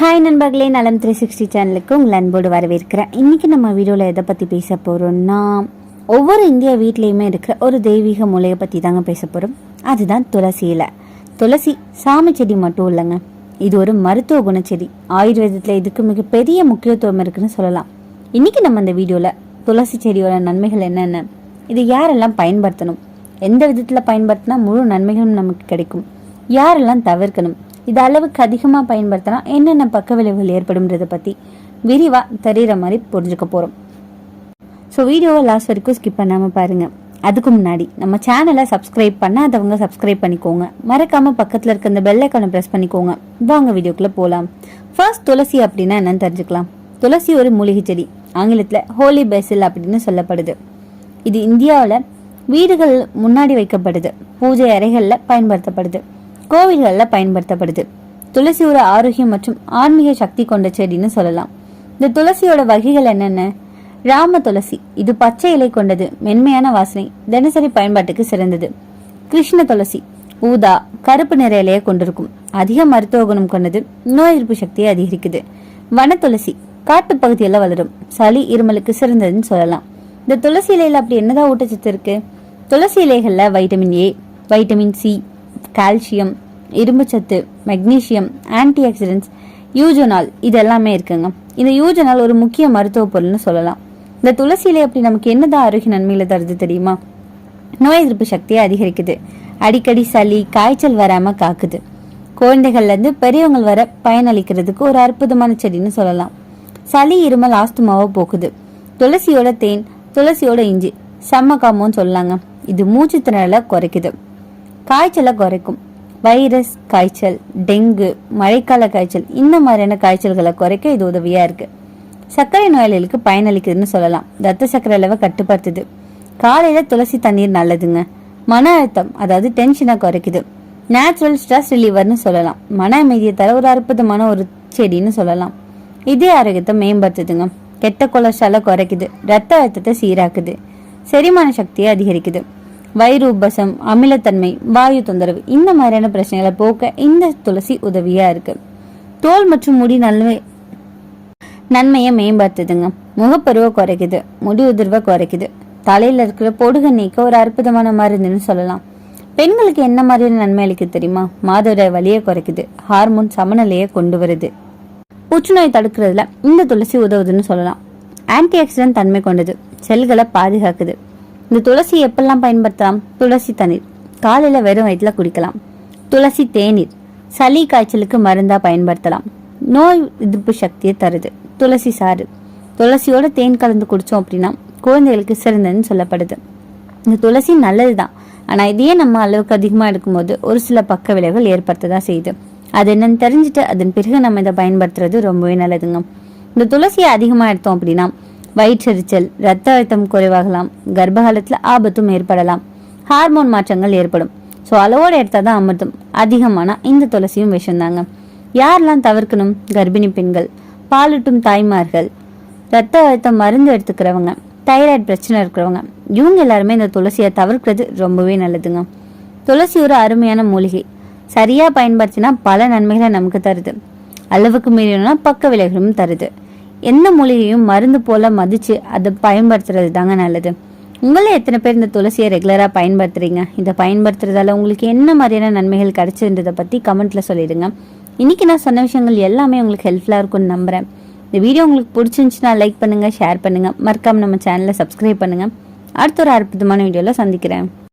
Hi நண்பர்களே. நலம் three sixty சேனலுக்கு உங்கள் அன்போடு வரவேற்கிறேன். இன்றைக்கி நம்ம வீடியோவில் எதை பற்றி பேச போகிறோம்னா ஒவ்வொரு இந்திய வீட்லேயுமே இருக்கிற ஒரு தெய்வீக மூலையை பற்றி தாங்க பேச போகிறோம் அதுதான் துளசி இலை. துளசி சாமி செடி மட்டும் இல்லைங்க. இது ஒரு மருத்துவ குணச்செடி. ஆயுர்வேதத்தில் இதுக்கு மிகப்பெரிய முக்கியத்துவம் இருக்குன்னு சொல்லலாம். இன்றைக்கி நம்ம இந்த வீடியோவில் துளசி செடியோட நன்மைகள் என்னென்ன இது யாரெல்லாம் பயன்படுத்தணும் எந்த விதத்தில் பயன்படுத்தினா முழு நன்மைகளும் நமக்கு கிடைக்கும் யாரெல்லாம் தவிர்க்கணும் இது அளவுக்கு அதிகமாக பயன்படுத்தினா என்னென்ன பக்க விளைவுகள் ஏற்படும்ன்றதை பற்றி விரிவாக தெரிகிற மாதிரி புரிஞ்சுக்க போகிறோம் ஸோ வீடியோவை லாஸ்ட் வரைக்கும் ஸ்கிப் பண்ணாமல் பாருங்கள் அதுக்கு முன்னாடி நம்ம சேனலை சப்ஸ்கிரைப் பண்ணாதவங்க சப்ஸ்கிரைப் பண்ணிக்கோங்க. மறக்காமல் பக்கத்தில் இருக்க அந்த பெல் ப்ரெஸ் பண்ணிக்கோங்க. வாங்க வீடியோக்குள்ளே போகலாம் ஃபர்ஸ்ட் துளசி அப்படின்னா என்னன்னு தெரிஞ்சுக்கலாம். துளசி ஒரு மூலிகை செடி. ஆங்கிலத்தில் ஹோலி பேசில் அப்படின்னு சொல்லப்படுது. இது இந்தியாவில் வீடுகள் முன்னாடி வைக்கப்படுது. பூஜை அறைகளில் பயன்படுத்தப்படுது. கோவில்களில் பயன்படுத்தப்படுது. துளசி ஒரு ஆரோக்கியம் மற்றும் ஆன்மீக சக்தி கொண்ட செடின்னு சொல்லலாம். இந்த துளசியோட வகைகள் என்னென்ன? ராம துளசி இது பச்சை இலை கொண்டது மென்மையான வாசனை தினசரி பயன்பாட்டுக்கு சிறந்தது. கிருஷ்ண துளசி ஊதா கருப்பு நிற இலையை கொண்டிருக்கும் அதிக மருத்துவ குணம் கொண்டது நோய் எதிர்ப்பு சக்தியை அதிகரிக்குது. வன துளசி காட்டு பகுதியில் வளரும் சளி இருமலுக்கு சிறந்ததுன்னு சொல்லலாம். இந்த துளசி இலையில அப்படி என்னதான் ஊட்டச்சத்து இருக்கு? துளசி இலைகள்ல vitamin A vitamin C calcium இரும்புச்சத்து மெக்னீசியம் ஆன்டி ஆக்சிடென்ட்ஸ் யூஜோனால் இது எல்லாமே இருக்குங்க. இந்த யூஜோனால் ஒரு முக்கிய மருத்துவ பொருள்னு சொல்லலாம். இந்த துளசி அப்படி நமக்கு என்னதான் ஆரோக்கிய நன்மையில தருது தெரியுமா? நோய் எதிர்ப்பு சக்தியை அதிகரிக்குது. அடிக்கடி சளி காய்ச்சல் வராம காக்குது. குழந்தைகள்ல இருந்து பெரியவங்க வர பயனளிக்கிறதுக்கு ஒரு அற்புதமான செடின்னு சொல்லலாம். சளி இருமல் ஆஸ்துமாவை போக்குது. துளசியோட தேன் துளசியோட இஞ்சி செம்ம காமோன்னு சொல்லலாங்க. இது மூச்சு திணறலை குறைக்குது. காய்ச்சலை குறைக்கும். வைரஸ் காய்ச்சல் டெங்கு மழைக்கால காய்ச்சல் இந்த மாதிரியான காய்ச்சல்களை குறைக்க இது உதவியா இருக்கு. சர்க்கரை நோயாளிகளுக்கு பயனளிக்குதுன்னு சொல்லலாம். ரத்த சர்க்கரை அளவை கட்டுப்படுத்துது. காலையில துளசி தண்ணீர் நல்லதுங்க. மன அழுத்தம் அதாவது டென்ஷனை குறைக்குது. நேச்சுரல் ஸ்ட்ரெஸ் ரிலீவர்னு சொல்லலாம். மன அமைதியை தர ஒரு அற்புதமான ஒரு செடின்னு சொல்லலாம். இதே ஆரோக்கியத்தை மேம்படுத்துதுங்க. கெட்ட கொலஸ்ட்ராலை குறைக்குது. ரத்த அழுத்தத்தை சீராக்குது. செரிமான சக்தியை அதிகரிக்குது. வைரூபசம் அமிலத்தன்மை வாயு தொந்தரவு இந்த மாதிரியான பிரச்சனைகளை போக்க இந்த துளசி உதவியா இருக்கு. தோல் மற்றும் முடி நன்மை நன்மையை மேம்படுத்துதுங்க. முகப்பருவை குறைக்குது முடி உதிர்வை குறைக்குது. தலையில இருக்கிற பொடுக நீக்க ஒரு அற்புதமான மருந்துன்னு சொல்லலாம். பெண்களுக்கு என்ன மாதிரியான நன்மை அளிக்குது தெரியுமா? மாதவிடாய் வலியை குறைக்குது ஹார்மோன் சமநிலையை கொண்டு வருது. புற்றுநோய் தடுக்கிறதுல இந்த துளசி உதவுதுன்னு சொல்லலாம். ஆன்டி ஆக்சிடென்ட் தன்மை கொண்டது செல்களை பாதுகாக்குது. இந்த துளசி எப்பெல்லாம் பயன்படுத்தலாம்? துளசி தண்ணீர். காலையில் வெறும் வயிற்றில் குடிக்கலாம். துளசி தேநீர். சளி காய்ச்சலுக்கு மருந்தாக பயன்படுத்தலாம். நோய் எதிர்ப்பு சக்தியை தருது. துளசி சாறு. துளசியோட தேன் கலந்து குடித்தோம் அப்படின்னா குழந்தைகளுக்கு சிறந்ததுன்னு சொல்லப்படுது. இந்த துளசி நல்லது தான் ஆனால் இதையே நம்ம அளவுக்கு அதிகமாக எடுக்கும்போது ஒரு சில பக்க விளைவுகள் ஏற்படுத்ததான் செய்யுது. அது என்னன்னு தெரிஞ்சுட்டு அதன் பிறகு நம்ம இதை பயன்படுத்துறது ரொம்பவே நல்லதுங்க. இந்த துளசியை அதிகமாக எடுத்தோம் அப்படின்னா வயிற்றெரிச்சல் ரத்த அழுத்தம் குறைவாகலாம் கர்ப்பகாலத்தில் ஆபத்தும் ஏற்படலாம் ஹார்மோன் மாற்றங்கள் ஏற்படும். ஸோ அளவோடு எடுத்தால் தான் அமிர்தம். அதிகமான இந்த துளசியும் விஷம்தாங்க. யாரெல்லாம் தவிர்க்கணும்? கர்ப்பிணி பெண்கள் பாலூட்டும் தாய்மார்கள் ரத்த அழுத்தம் மருந்து எடுத்துக்கிறவங்க தைராய்டு பிரச்சனை இருக்கிறவங்க இவங்க எல்லாருமே இந்த துளசியை தவிர்க்கிறது ரொம்பவே நல்லதுங்க. துளசி ஒரு அருமையான மூலிகை. சரியாக பயன்படுத்தினா பல நன்மைகளை நமக்கு தருது. அளவுக்கு மீறினா பக்க விலைகளும் தருது. எந்த மூலிகையும் மருந்து போல மதிச்சு அதை பயன்படுத்துறது தாங்க நல்லது. உங்களே எத்தனை பேர் இந்த துளசியை ரெகுலராக பயன்படுத்துறீங்க? இதை பயன்படுத்துறதால உங்களுக்கு என்ன மாதிரியான நன்மைகள் கிடைச்சுன்றதை பற்றி கமெண்ட்ல சொல்லிடுங்க. இன்னைக்கு நான் சொன்ன விஷயங்கள் எல்லாமே உங்களுக்கு ஹெல்ப்ஃபுல்லாக இருக்கும்னு நம்புறேன். இந்த வீடியோ உங்களுக்கு பிடிச்சிருந்துச்சுன்னா லைக் பண்ணுங்க ஷேர் பண்ணுங்க. மறக்காம நம்ம சேனலை சப்ஸ்கிரைப் பண்ணுங்க. அடுத்த ஒரு அற்புதமான வீடியோவில் சந்திக்கிறேன்.